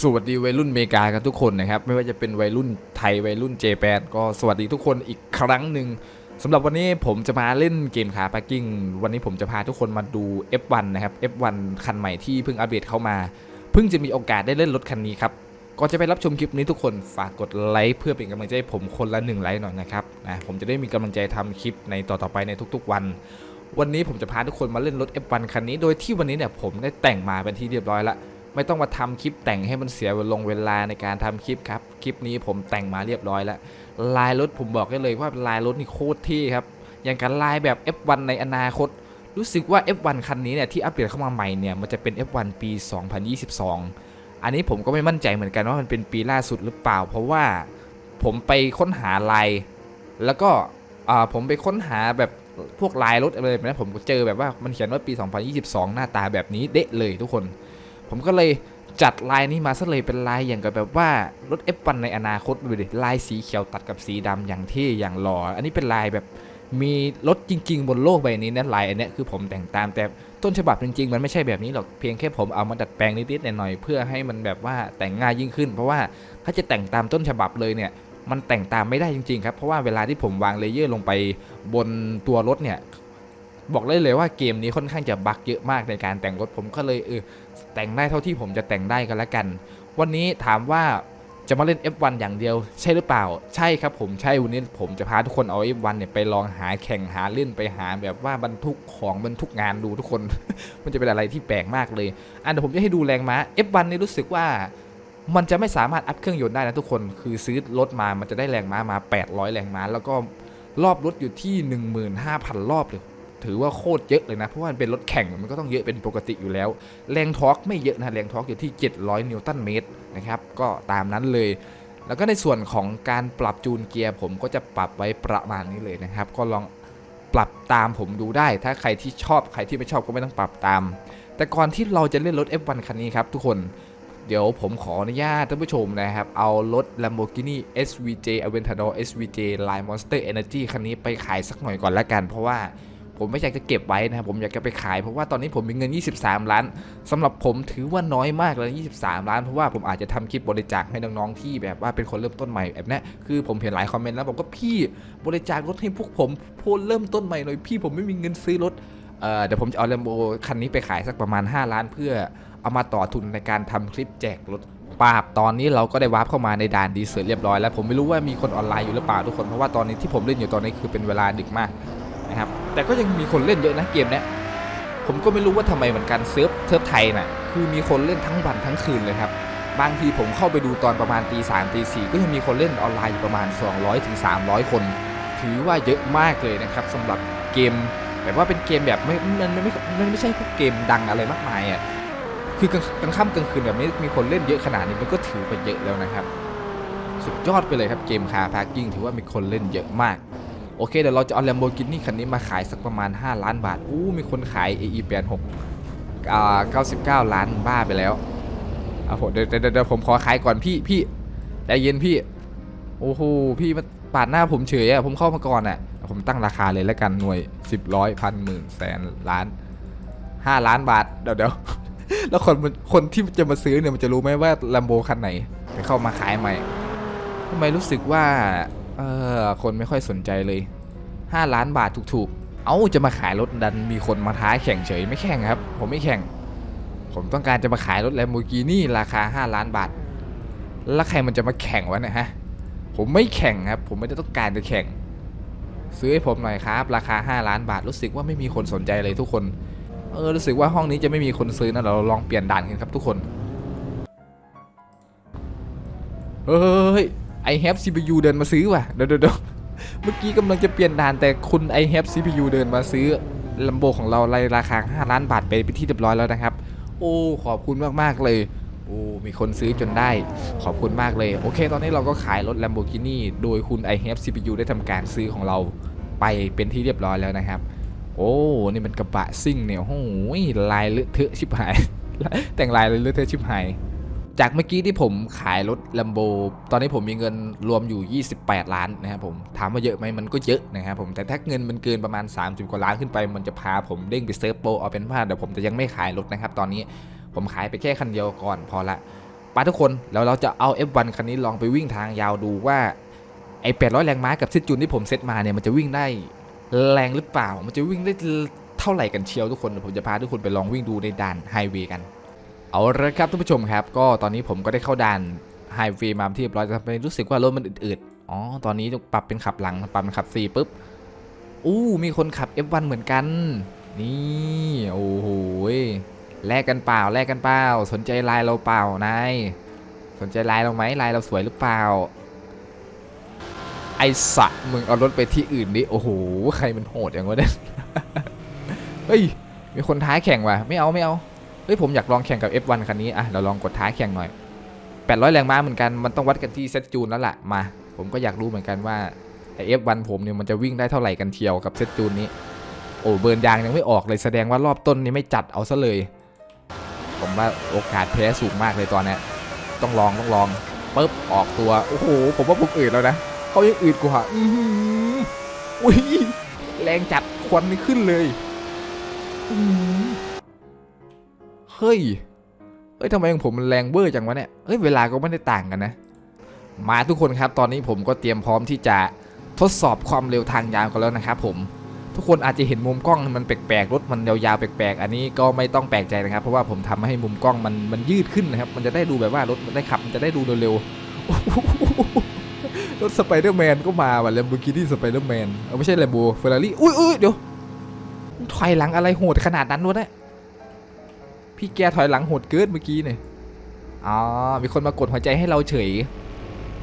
สวัสดีวัยรุ่นอเมริกากันทุกคนนะครับ ไม่ว่าจะเป็นวัยรุ่นไทยวัยรุ่นเจแปนก็สวัสดีทุกคนอีกครั้งหนึ่งสำหรับวันนี้ผมจะมาเล่นเกมคาร์ปาร์กิ้งวันนี้ผมจะพาทุกคนมาดู F1 นะครับ F1 คันใหม่ที่เพิ่งอัปเดตเข้ามา เพิ่งจะมีโอกาสได้เล่นรถคันนี้ครับก่อนจะไปรับชมคลิปนี้ทุกคนฝากกดไลค์เพื่อเป็นกำลังใจให้ผมคนละหนึ่งไลค์หน่อยนะครับนะผมจะได้มีกำลังใจทำคลิปในต่อๆไปในทุกๆ วันวันนี้ผมจะพาทุกคนมาเล่นรถ F1 คันนี้ โดยที่วันนี้เนี่ยผมได้แต่งมาเป็นที่เรียบร้อยแล้ว ไม่ต้องมาทำคลิปแต่งให้มันเสียเวลงเวลาในการทำคลิปครับ คลิปนี้ผมแต่งมาเรียบร้อยแล้ว ลายรถผมบอกได้เลยว่าลายรถนี่โคตรเท่ครับ อย่างกับลายแบบ F1 ในอนาคต รู้สึกว่า F1 คันนี้เนี่ยที่อัปเดตเข้ามาใหม่เนี่ยมันจะเป็น F1 ปี 2022 อันนี้ผมก็ไม่มั่นใจเหมือนกันว่ามันเป็นปีล่าสุดหรือเปล่า เพราะว่าผมไปค้นหาลายแล้วก็ผมไปค้นหาแบบพวกลายรถอะไรแบบนี้ผมก็เจอแบบว่ามันเขียนว่าปี 2022 หน้าตาแบบนี้เดะเลยทุกคน ผมก็เลยจัดลายนี้มาซะเลยเป็นลายอย่างกับแบบว่ารถ F1 ในอนาคตดูดิลายสีเขียวตัดกับสีดำอย่างเท่อย่างหล่ออันนี้เป็นลายแบบมีรถจริง ๆ บนโลกใบนี้นะลายอันนี้คือผมแต่งตามแต่ต้นฉบับจริง ๆ มันไม่ใช่แบบนี้หรอกเพียงแค่ผมเอามาดัดแปลงนิดๆหน่อยๆเพื่อให้มันแบบว่าแต่งง่ายยิ่งขึ้น เพราะว่าถ้าจะแต่งตามต้นฉบับเลยเนี่ยมันแต่งตามไม่ได้จริง ๆ ครับ เพราะว่าเวลาที่ผมวางเลเยอร์ลงไปบนตัวรถเนี่ย บอกได้เลยว่าเกมนี้ค่อนข้างจะบั๊กเยอะมากในการแต่งรถผมก็เลยเออแต่งได้เท่าที่ผมจะแต่งได้กันละกัน วันนี้ถามว่าจะมาเล่น F1 อย่างเดียวใช่หรือเปล่า ใช่ครับผมใช่วันนี้ผมจะพาทุกคนเอา F1 เนี่ยไปลองหาแข่งหาเล่นไปหาแบบว่าบรรทุกของบรรทุกงานดูทุกคน มันจะเป็นอะไรที่แปลกมากเลยอันเดี๋ยวผมจะให้ดูแรงม้า F1 นี่รู้สึกว่ามันจะไม่สามารถอัพเครื่องยนต์ได้นะทุกคน คือซื้อรถมามันจะได้แรงม้ามา 800 แรงม้า แล้วก็รอบรถอยู่ที่ 15,000 รอบเลย ถือว่าโคตรเยอะเลยนะ เพราะว่ามันเป็นรถแข่งมันก็ต้องเยอะเป็นปกติอยู่แล้ว แรงทอร์กไม่เยอะนะแรงทอร์กอยู่ที่ 700 นิวตันเมตรนะครับก็ตามนั้นเลย แล้วก็ในส่วนของการปรับจูนเกียร์ผมก็จะปรับไว้ประมาณนี้เลยนะครับ ก็ลองปรับตามผมดูได้ ถ้าใครที่ชอบใครที่ไม่ชอบก็ไม่ต้องปรับตาม แต่ก่อนที่เราจะเล่นรถ F1 คันนี้ครับทุกคนเดี๋ยวผมขออนุญาตท่านผู้ชมนะครับ เอารถ Lamborghini SVJ Aventador SVJ Line Monster Energy คันนี้ไปขายสักหน่อยก่อนละกัน เพราะว่า ผมไม่อยากจะเก็บไว้นะครับผมอยากจะไปขายเพราะว่าตอนนี้ผมมีเงิน 23 ล้านสำหรับผมถือว่าน้อยมากเลย23 ล้านเพราะว่าผมอาจจะทำคลิปบริจาคให้น้องๆที่แบบว่าเป็นคนเริ่มต้นใหม่แบบนี้คือผมเห็นหลายคอมเมนต์แล้วบอกก็พี่บริจาครถให้พวกผมพูดเริ่มต้นใหม่หน่อยพี่ผมไม่มีเงินซื้อรถเออเดี๋ยวผมจะเอา Lambo คันนี้ไปขายสักประมาณ 5 ล้านเพื่อเอามาต่อทุนในการทำคลิปแจกรถปาบตอนนี้เราก็ได้วาร์ปเข้ามาในด่านดีเซอร์เรียบร้อยแล้วผมไม่รู้ว่ามีคนออนไลน์อยู่หรือเปล่าทุกคนเพราะว่าตอนนี้ที่ผมเล่นอยู่ตอนนี้คือเป็นเวลาดึกมาก นะครับ แต่ก็ยังมีคนเล่นเยอะนะเกมเนี้ยผมก็ไม่รู้ว่าทำไมเหมือนกันเซิร์ฟเซิร์ฟไทยน่ะคือมีคนเล่นทั้งวันทั้งคืนเลยครับ บางทีผมเข้าไปดูตอนประมาณตีสามตีสี่ก็ยังมีคนเล่นออนไลน์ประมาณ 200ถึง300คน ถือว่าเยอะมากเลยนะครับสำหรับเกมแบบว่าเป็นเกมแบบไม่มันมันไม่มันไม่ใช่พวกเกมดังอะไรมากมายอะคือกลางกลางค่ำกลางคืนแบบนี้มีคนเล่นเยอะขนาดนี้มันก็ถือว่าเยอะแล้วนะครับ สุดยอดไปเลยครับเกมคาร์พาร์กิ้งถือว่ามีคนเล่นเยอะมาก โอเคเดี๋ยวเราจะเอา Lamborghini คันนี้มาขายสักประมาณ 5 ล้านบาท อู้มีคนขาย AE 86อ่า99 ล้านบ้าไปแล้วเอาผมเดี๋ยวเดี๋ยวเดี๋ยวผมขอขายก่อนพี่พี่ใจเย็นพี่ โอ้โหพี่มาปาดหน้าผมเฉยอะผมเข้ามาก่อนอะผมตั้งราคาเลยแล้วกันหน่วยสิบร้อยพันหมื่นแสนล้านห้าล้านบาทเดี๋ยวเดี๋ยวแล้วคนมันคนที่จะมาซื้อเนี่ยมันจะรู้ไหมว่าลัมโบคันไหนไปเข้ามาขายใหม่ทำไมรู้สึกว่า เออคนไม่ค่อยสนใจเลยห้าล้านบาทถูกๆ เอ้าจะมาขายรถดันมีคนมาท้าแข่งเฉยไม่แข่งครับ ผมไม่แข่ง ผมต้องการจะมาขายรถ Lamborghini ราคา 5 ล้านบาท แล้วใครมันจะมาแข่งวะเนี่ยฮะ ผมไม่แข่งครับ ผมไม่ได้ต้องการจะแข่ง ซื้อให้ผมหน่อยครับ ราคา 5 ล้านบาทรู้สึกว่าไม่มีคนสนใจเลยทุกคน เออรู้สึกว่าห้องนี้จะไม่มีคนซื้อนะเราลองเปลี่ยนด่านกันครับทุกคน เฮ้ย ไอแฮป CPU เดินมาซื้อว่ะเดี๋ยวเดี๋ยวเดี๋ยวเมื่อกี้กำลังจะเปลี่ยนด่านแต่คุณไอแฮป CPU เดินมาซื้อลัมโบของเราในราคา 5 ล้านบาทไปเป็นที่เรียบร้อยแล้วนะครับ โอ้ขอบคุณมากๆเลยโอ้มีคนซื้อจนได้ ขอบคุณมากเลย โอเค ตอนนี้เราก็ขายรถ Lamborghini โดยคุณ i h a v e CPU ได้ทำการซื้อของเราไปเป็นที่เรียบร้อยแล้วนะครับ โอ้ นี่มันกระบะซิ่งเนี่ยโอ้โหลายเลอะเทอะชิบหาย แต่งลายเลยเลอะเทอะชิบหาย จากเมื่อกี้ที่ผมขายรถ Lambo ตอนนี้ผมมีเงินรวมอยู่ 28 ล้านนะครับผม ถามว่าเยอะไหมมันก็เยอะนะครับผม แต่ถ้าเงินมันเกินประมาณ 30 กว่าล้านขึ้นไป มันจะพาผมเด้งไปเซิร์ฟโปรเอาเป็นว่าเดี๋ยวผมจะยังไม่ขายรถนะครับ ตอนนี้ผมขายไปแค่คันเดียวก่อนพอละไปทุกคนแล้วเราจะเอา F1 คันนี้ลองไปวิ่งทางยาวดูว่าไอ้800 แรงม้ากับซิจูนที่ผมเซตมาเนี่ยมันจะวิ่งได้แรงหรือเปล่า มันจะวิ่งได้เท่าไหร่กันเชียวทุกคนเดี๋ยวผมจะพาทุกคนไปลองวิ่งดูในด่านไฮเวย์กัน เอาละครับท่านผู้ชมครับ ก็ตอนนี้ผมก็ได้เข้าด่านไฮเวย์มาที่เรียบร้อยแต่ทำไมรู้สึกว่ารถมันอืดๆอ๋อตอนนี้ต้องปรับเป็นขับหลังปรับเป็นขับสี่ปุ๊บอู้มีคนขับ F1 เหมือนกัน นี่โอ้โหแลกกันเปล่าแลกกันเปล่าสนใจลายเราเปล่านายสนใจลายเราไหมลายเราสวยหรือเปล่า ไอสัตว์มึงเอารถไปที่อื่นดิโอ้โหใครมันโหดอย่างวะเนี่ยเฮ้ยมีคนท้ายแข่งว่ะไม่เอาไม่เอา เฮ้ยผมอยากลองแข่งกับ F1 คันนี้อะเราลองกดท้ายแข่งหน่อย 800 แรงม้าเหมือนกันมันต้องวัดกันที่เซตจูนแล้วล่ะมา ผมก็อยากรู้เหมือนกันว่าไอ F1 ผมเนี่ยมันจะวิ่งได้เท่าไหร่กันเทียวกับเซตจูนนี้ โอ้เบิร์นยางยังไม่ออกเลยแสดงว่ารอบต้นนี้ไม่จัดเอาซะเลย ผมว่าโอกาสแพ้สูงมากเลยตอนนี้ต้องลองต้องลองปึ๊บออกตัวโอ้โหผมว่าผมอืดแล้วนะเขายังอืดกว่าอื้อหืออุ้ยแรงจัดควันนี่ขึ้นเลยอือ เฮ้ย เฮ้ยทำไมของผมมันแรงเบอร์จังวะเนี่ย เฮ้ยเวลาก็ไม่ได้ต่างกันนะ มาทุกคนครับ ตอนนี้ผมก็เตรียมพร้อมที่จะทดสอบความเร็วทางยาวกันแล้วนะครับผม ทุกคนอาจจะเห็นมุมกล้องมันแปลกๆ รถมันยาวๆแปลกๆ อันนี้ก็ไม่ต้องแปลกใจนะครับ เพราะว่าผมทำให้มุมกล้องมันมันยืดขึ้นนะครับ มันจะได้ดูแบบว่ารถมันได้ขับ มันจะได้ดูเร็วๆ รถสไปเดอร์แมนก็มาว่ะแลมโบกินี่สไปเดอร์แมน เอาไม่ใช่แลมโบเฟอร์รารี่ อุ้ยอุ้ยเดี๋ยวถอยหลังอะไรโหดขนาดนั้นวะเนี่ย พี่แกถอยหลังโหดเกินเมื่อกี้เนี่ยอ๋อมีคนมากดหัวใจให้เราเฉย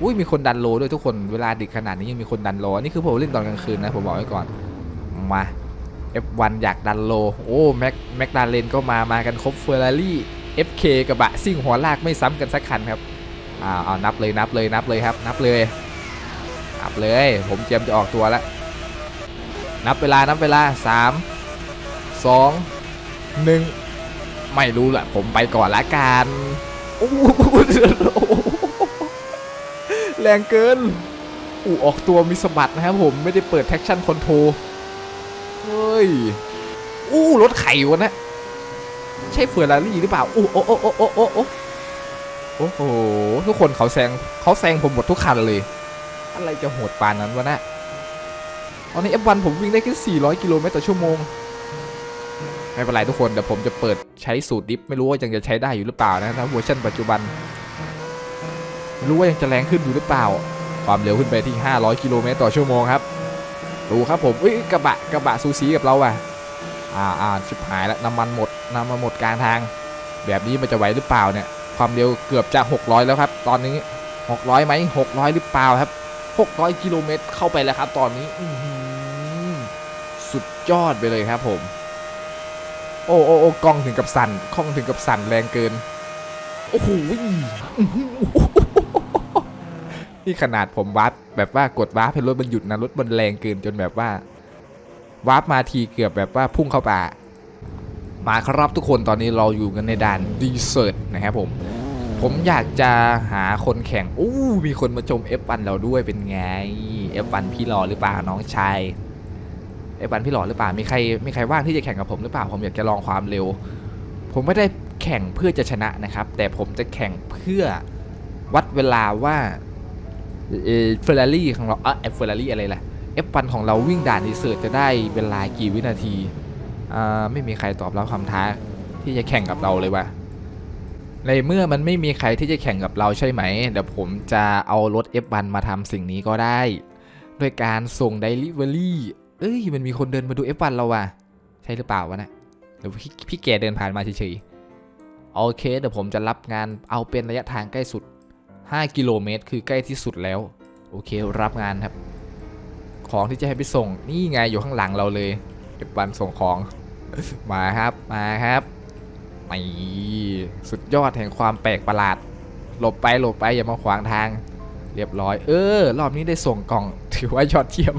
อุ้ยมีคนดันโลด้วยทุกคนเวลาดึกขนาดนี้ยังมีคนดันโลนี่คือผมเล่นตอนกลางคืนนะผมบอกไว้ก่อนมา F1 อยากดันโลโอ้แม็กแม็กดาเลนก็มามากันครบเฟอร์รารี่ FK กระบะซิ่งหัวลากไม่ซ้ำกันสักคันครับอ่าเอานับเลยนับเลยนับเลยครับ นับเลยนับเลย ผมเตรียมจะออกตัวแล้วนับเวลานับเวลา 3 2 1 ไม่รู้แหละผมไปก่อนละกันโอ้โหแรงเกินอู้ออกตัวมีสะบัดนะครับผมไม่ได้เปิด traction control เฮ้ยอู้รถไขวะนะ ใช่เฟอร์รารี่หรือเปล่าอู้โอ้โอ้โอ้โอ้โอ้โอ้โอ้โหทุกคนเขาแซงเขาแซงผมหมดทุกคันเลย อะไรจะโหดปานนั้นวะนะตอนนี้ F1 ผมวิ่งได้แค่400 กิโลเมตรต่อชั่วโมง ไม่เป็นไรทุกคนเดี๋ยวผมจะเปิดใช้สูตรดิฟไม่รู้ว่ายังจะใช้ได้อยู่หรือเปล่านะถ้าเวอร์ชันปัจจุบันไม่รู้ว่ายังจะแรงขึ้นอยู่หรือเปล่า ความเร็วขึ้นไปที่ 500 กิโลเมตรต่อชั่วโมงครับดูครับผมเอ้ยกระบะกระบะซูซีกับเราอะอ่าอ่าชิบหายแล้วน้ำมันหมดน้ำมันหมดกลางทาง แบบนี้มันจะไหวหรือเปล่าเนี่ย ความเร็วเกือบจะ 600 แล้วครับ ตอนนี้ 600ไหม600 หรือเปล่าครับ 600 กิโลเมตรเข้าไปแล้วครับ ตอนนี้สุดยอดไปเลยครับผม โอ้โอ้โอ้กล้องถึงกับสั่นกล้องถึงกับสั่นแรงเกิน โอ้โหอื้อหือนี่ขนาดผมวาร์ปแบบว่ากดวาร์ปให้รถมันหยุดนะรถมันแรงเกินจนแบบว่าวาร์ปมาทีเกือบแบบว่าพุ่งเข้าป่า มาครับทุกคนตอนนี้เราอยู่กันในด่านดีเซอร์ตนะครับผม ผมอยากจะหาคนแข่งอู้มีคนมาชม F1 เราด้วยเป็นไง F1 พี่รอหรือเปล่าน้องชาย F1 พี่หล่อหรือเปล่ามีใครมีใครว่างที่จะแข่งกับผมหรือเปล่าผมอยากจะลองความเร็ว ผมไม่ได้แข่งเพื่อจะชนะนะครับ แต่ผมจะแข่งเพื่อวัดเวลาว่าเฟอร์รารี่ของเราเออเฟอร์รารี่อะไรล่ะ F1 ของเราวิ่งด่านดีเซอร์จะได้เวลากี่วินาทีอ่าไม่มีใครตอบรับคำท้าที่จะแข่งกับเราเลยว่ะในเมื่อมันไม่มีใครที่จะแข่งกับเราใช่ไหม เดี๋ยวผมจะเอารถ F1 มาทำสิ่งนี้ก็ได้ ด้วยการส่ง Delivery เอ้ยมันมีคนเดินมาดู F1 เราว่ะ ใช่หรือเปล่าวะนะหรือพี่พี่แกเดินผ่านมาเฉยๆ โอเคเดี๋ยวผมจะรับงานเอาเป็นระยะทางใกล้สุด 5 กิโลเมตร คือใกล้ที่สุดแล้ว โอเครับงานครับ ของที่จะให้ไปส่งนี่ไงอยู่ข้างหลังเราเลย F1 ส่งของ มาครับมาครับนี่สุดยอดแห่งความแปลกประหลาด หลบไปหลบไปอย่ามาขวางทาง เรียบร้อย เออ รอบนี้ได้ส่งกล่อง ถือว่ายอดเยี่ยม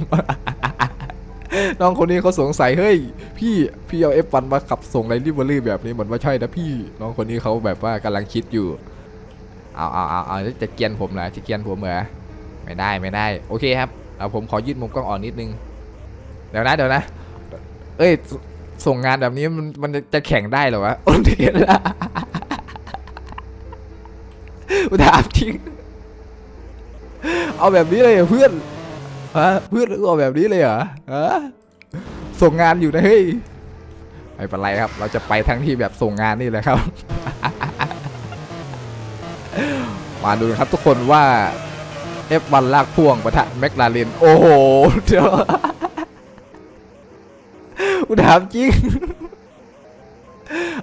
น้องคนนี้เขาสงสัยเฮ้ยพี่พี่เอา F1 มาขับส่งในริเวอรี่แบบนี้เหมือนว่าใช่นะพี่ น้องคนนี้เขาแบบว่ากำลังคิดอยู่เอาเอาเอาเอาจะเกียนผมเหรอจะเกียนผมเหรอไม่ได้ไม่ได้ โอเคครับเอาผมขอยืดมุมกล้องอ่อนนิดนึงเดี๋ยวนะเดี๋ยวนะ เอ้ยส่งงานแบบนี้มันมันจะแข่งได้เหรอวะโอ้เดี๋ยวนะกูถามจริงเอาแบบนี้เลยเพื่อน ฮะเพื่อนเอาแบบนี้เลยเหรอฮะส่งงานอยู่นะเฮ้ยไม่เป็นไรครับ เราจะไปทั้งที่แบบส่งงานนี่แหละครับ มาดูนะครับทุกคนว่า F1 ลากพ่วงปะทะแมคลาเรนโอ้โหเดี๋ยวกูถามจริง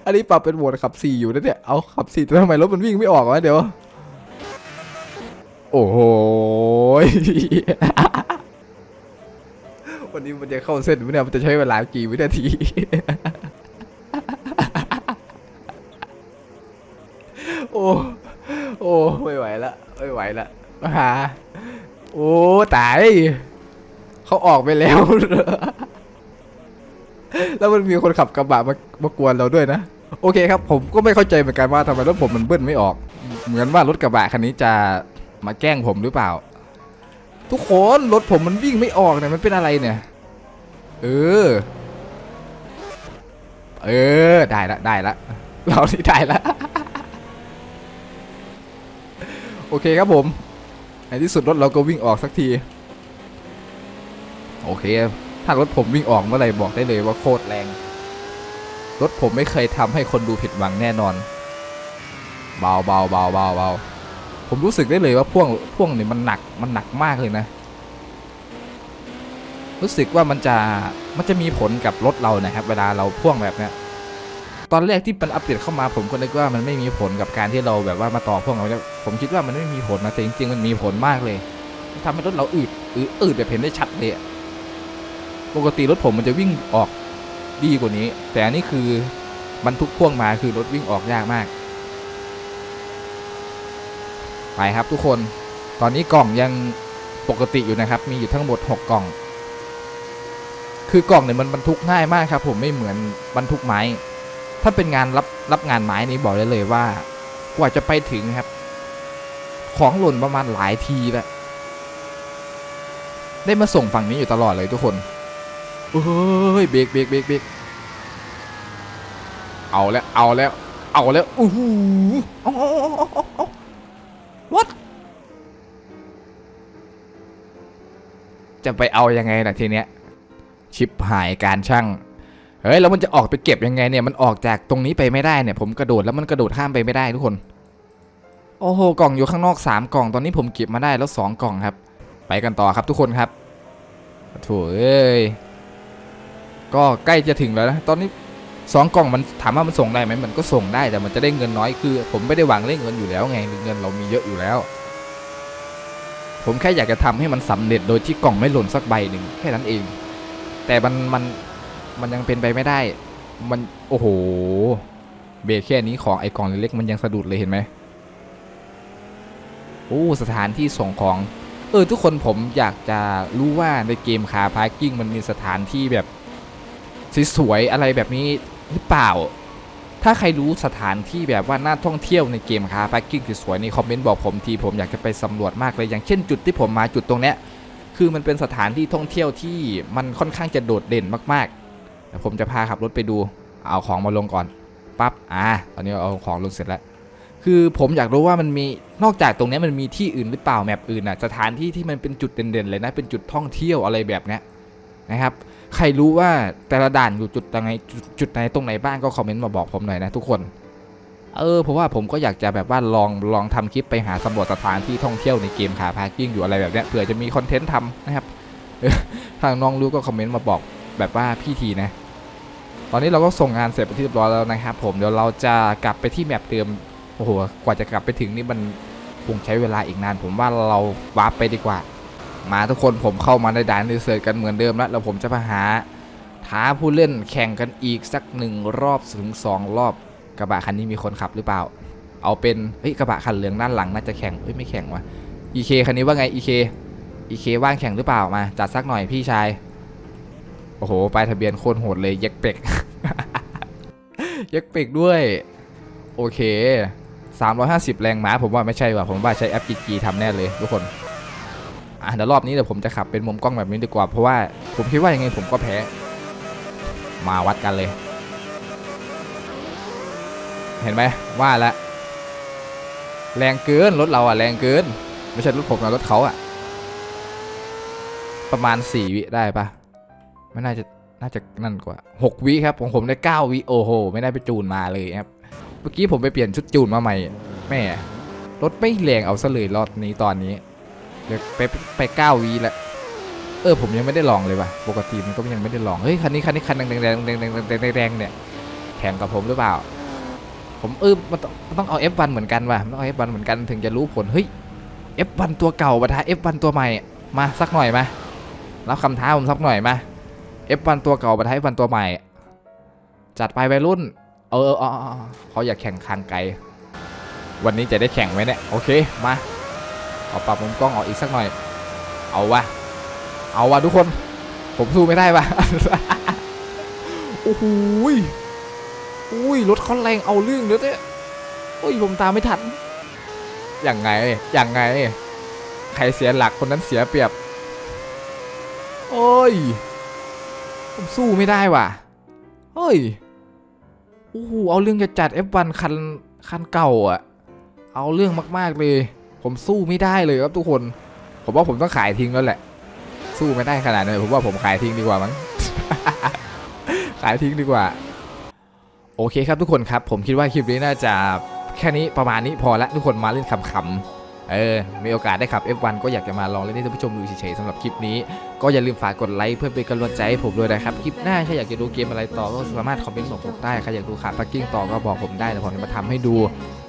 อันนี้ปรับเป็นโหมดขับสี่อยู่นะเนี่ย เอาขับสี่แต่ทำไมรถมันวิ่งไม่ออกวะเดี๋ยว โอ้โห วันนี้มันจะเข้าเส้นไหมเนี่ยมันจะใช้เวลากี่วินาที โอ้ โอ้ไม่ไหวละไม่ไหวละมาหาโอ้ตายเขาออกไปแล้ว แล้วมันมีคนขับกระบะมามากวนเราด้วยนะ โอเคครับ ผมก็ไม่เข้าใจเหมือนกันว่าทำไมรถผมมันเบิ้ลไม่ออก เหมือนว่ารถกระบะคันนี้จะมาแกล้งผมหรือเปล่า ทุกคนรถผมมันวิ่งไม่ออกเนี่ยมันเป็นอะไรเนี่ย เออ เออ ได้ละได้ละ เราที่ได้ละ โอเคครับผม ในที่สุดรถเราก็วิ่งออกสักที โอเค ถ้ารถผมวิ่งออกเมื่อไหร่บอกได้เลยว่าโคตรแรง รถผมไม่เคยทำให้คนดูผิดหวังแน่นอน เบาเบาเบาเบาเบา ผมรู้สึกได้เลยว่าพ่วงพ่วงเนี่ยมันหนักมันหนักมากเลยนะ รู้สึกว่ามันจะมันจะมีผลกับรถเรานะครับ เวลาเราพ่วงแบบเนี้ยตอนแรกที่มันอัปเดตเข้ามาผมก็นึกว่ามันไม่มีผลกับการที่เราแบบว่ามาต่อพ่วงเอาผมคิดว่ามันไม่มีผลนะแต่จริงๆมันมีผลมากเลยมันทำให้รถเราอืดอืดอืดแบบเห็นได้ชัดเลยปกติรถผมมันจะวิ่งออกดีกว่านี้ แต่อันนี้คือบรรทุกพ่วงมาคือรถวิ่งออกยากมาก ไปครับทุกคน ตอนนี้กล่องยังปกติอยู่นะครับ มีอยู่ทั้งหมด 6 กล่อง คือกล่องเนี่ยมันบรรทุกง่ายมากครับ ผมไม่เหมือนบรรทุกไม้ ถ้าเป็นงานรับรับงานไม้นี้บอกได้เลยว่า กว่าจะไปถึงครับ ของหล่นประมาณหลายทีแล้วได้มาส่งฝั่งนี้อยู่ตลอดเลยทุกคนเฮ้ยเบรกเบรกเบรกเบรกเอาแล้วเอาแล้ว เอาแล้วอู้หู จะไปเอายังไงล่ะทีเนี้ยชิปหายการช่างเฮ้ยแล้วมันจะออกไปเก็บยังไงเนี่ยมันออกจากตรงนี้ไปไม่ได้เนี่ย ผมกระโดดแล้วมันกระโดดข้ามไปไม่ได้ทุกคน โอ้โหกล่องอยู่ข้างนอก 3 กล่องตอนนี้ผมเก็บมาได้แล้ว 2 กล่องครับ ไปกันต่อครับทุกคนครับโถเอ้ยก็ใกล้จะถึงแล้วนะตอนนี้สองกล่องมันถามว่ามันส่งได้ไหมมันก็ส่งได้แต่มันจะได้เงินน้อยคือ ผมไม่ได้หวังเล่นเงินอยู่แล้วไงเงินเรามีเยอะอยู่แล้ว ผมแค่อยากจะทำให้มันสำเร็จโดยที่กล่องไม่หล่นสักใบหนึ่งแค่นั้นเอง แต่มันมันมันยังเป็นไปไม่ได้ มันโอ้โห เบรกแค่นี้ของไอ้กล่องเล็กๆมันยังสะดุดเลยเห็นไหมโอ้สถานที่ส่งของเออทุกคนผมอยากจะรู้ว่าในเกมคาพาร์กิ้งมันมีสถานที่แบบสวยๆอะไรแบบนี้หรือเปล่า ถ้าใครรู้สถานที่แบบว่าน่าท่องเที่ยวในเกมคาพาร์กิ้งสวยๆในคอมเมนต์บอกผมทีผมอยากจะไปสำรวจมากเลยอย่างเช่นจุดที่ผมมาจุดตรงเนี้ยคือมันเป็นสถานที่ท่องเที่ยวที่มันค่อนข้างจะโดดเด่นมากๆเดี๋ยวผมจะพาขับรถไปดูเอาของมาลงก่อนปั๊บอ่าตอนนี้เอาของลงเสร็จแล้ว คือผมอยากรู้ว่ามันมีนอกจากตรงนี้มันมีที่อื่นหรือเปล่าแมปอื่นอะสถานที่ที่มันเป็นจุดเด่นๆเลยนะเป็นจุดท่องเที่ยวอะไรแบบเนี้ยนะครับ ใครรู้ว่าแต่ละด่านอยู่จุดตรงไหนจุดจุดไหนตรงไหนบ้างก็คอมเมนต์มาบอกผมหน่อยนะทุกคน เออเพราะว่าผมก็อยากจะแบบว่าลองลองทำคลิปไปหาสำรวจสถานที่ท่องเที่ยวในเกมคาพาร์กิ้งอยู่อะไรแบบเนี้ยเผื่อจะมีคอนเทนต์ทำนะครับทางน้องรู้ก็คอมเมนต์มาบอกแบบว่าพี่ทีนะ ตอนนี้เราก็ส่งงานเสร็จไปที่เรียบร้อยแล้วนะครับผมเดี๋ยวเราจะกลับไปที่แมปเดิมโอ้โหกว่าจะกลับไปถึงนี่มันคงใช้เวลาอีกนาน ผมว่าเราวาร์ปไปดีกว่า มาทุกคนผมเข้ามาในด่านรีเสิร์ชกันเหมือนเดิมแล้วแล้วผมจะมาหาท้าผู้เล่นแข่งกันอีกสักหนึ่งรอบถึงสองรอบกระบะคันนี้มีคนขับหรือเปล่า เอาเป็นเฮ้ยกระบะคันเหลืองด้านหลังน่าจะแข่งเฮ้ยไม่แข่งวะ EK คันนี้ว่าไง EK EK ว่างแข่งหรือเปล่ามาจัดสักหน่อยพี่ชายโอ้โหป้ายทะเบียนโคตรโหดเลยเย็กเป็กเย็กเป็กด้วย โอเค 350 แรงม้าผมว่าไม่ใช่ว่ะผมว่าใช้แอป GG ทำแน่เลยทุกคน อะเดี๋ยวรอบนี้เดี๋ยวผมจะขับเป็นมุมกล้องแบบนี้ดีกว่า เพราะว่าผมคิดว่ายังไงผมก็แพ้ มาวัดกันเลย เห็นไหมว่าแล้วแรงเกินรถเราอะแรงเกิน ไม่ใช่รถผมนะรถเขาอะประมาณสี่วิได้ปะไม่น่าจะน่าจะนั่นกว่าหกวิครับของผมได้เก้าวิโอ้โห ไม่ได้ไปจูนมาเลยครับเมื่อกี้ผมไปเปลี่ยนชุดจูนมาใหม่ แม่รถไม่แรงเอาซะเลยรอบนี้ตอนนี้ เดี๋ยไปไปเก้าวิแล้วเออผมยังไม่ได้ลองเลยว่ะปกติมันก็ยังไม่ได้ลองเฮ้ยคันนี้คันนี้คันแดงแดงแดงแดงแดงแดงแดงเนี่ยแข่งกับผมหรือเปล่า ผมเออมันต้องต้องเอา F1 เหมือนกันว่ะต้องเอา F1 เหมือนกันถึงจะรู้ผลเฮ้ย F1 ตัวเก่าปะทะ F1 ตัวใหม่มาสักหน่อยมารับคำท้าผมสักหน่อยมา F1 ตัวเก่าปะทะ F1 ตัวใหม่ จัดไปวัยรุ่น เออเออเออเออเขาอยากแข่งคางไกล วันนี้จะได้แข่งไหมเนี่ยโอเคมา เอาปรับมุมกล้องออกอีกสักหน่อย เอาวะ เอาวะทุกคน ผมสู้ไม่ได้วะโอ้โหอุ้ยรถเขาแรงเอาเรื่องเดี๋ยวเนี่ยอุ้ยผมตามไม่ทัน อย่างไง อย่างไง ใครเสียหลักคนนั้นเสียเปรียบ โอ้ย ผมสู้ไม่ได้ว่ะเฮ้ย โอ้โห เอาเรื่องจะจัด F1 คันคันเก่าอะ เอาเรื่องมาก ๆ เลย ผมสู้ไม่ได้เลยครับทุกคน ผมว่าผมต้องขายทิ้งแล้วแหละ สู้ไม่ได้ขนาดนั้นผมว่าผมขายทิ้งดีกว่ามั้งขายทิ้งดีกว่า โอเคครับทุกคนครับ ผมคิดว่าคลิปนี้น่าจะแค่นี้ประมาณนี้พอละทุกคนมาเล่นขำๆเออ มีโอกาสได้ขับ F1 ก็อยากจะมาลองเล่นให้ท่านผู้ชมดูเฉยๆสำหรับคลิปนี้ ก็อย่าลืมฝากกดไลค์เพื่อเป็นกำลังใจให้ผมด้วยนะครับ คลิปหน้าถ้าอยากจะดูเกมอะไรต่อก็สามารถคอมเมนต์บอกผมได้ ใครอยากดูขาพักกิ้งต่อก็บอกผมได้แต่ผมจะมาทำให้ดู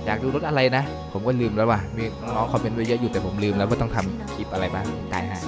อยากดูรถอะไรนะ ผมก็ลืมแล้วว่ะมีน้องคอมเมนต์ไว้เยอะอยู่แต่ผมลืมแล้วว่าต้องทำคลิปอะไรบ้างได้ฮะ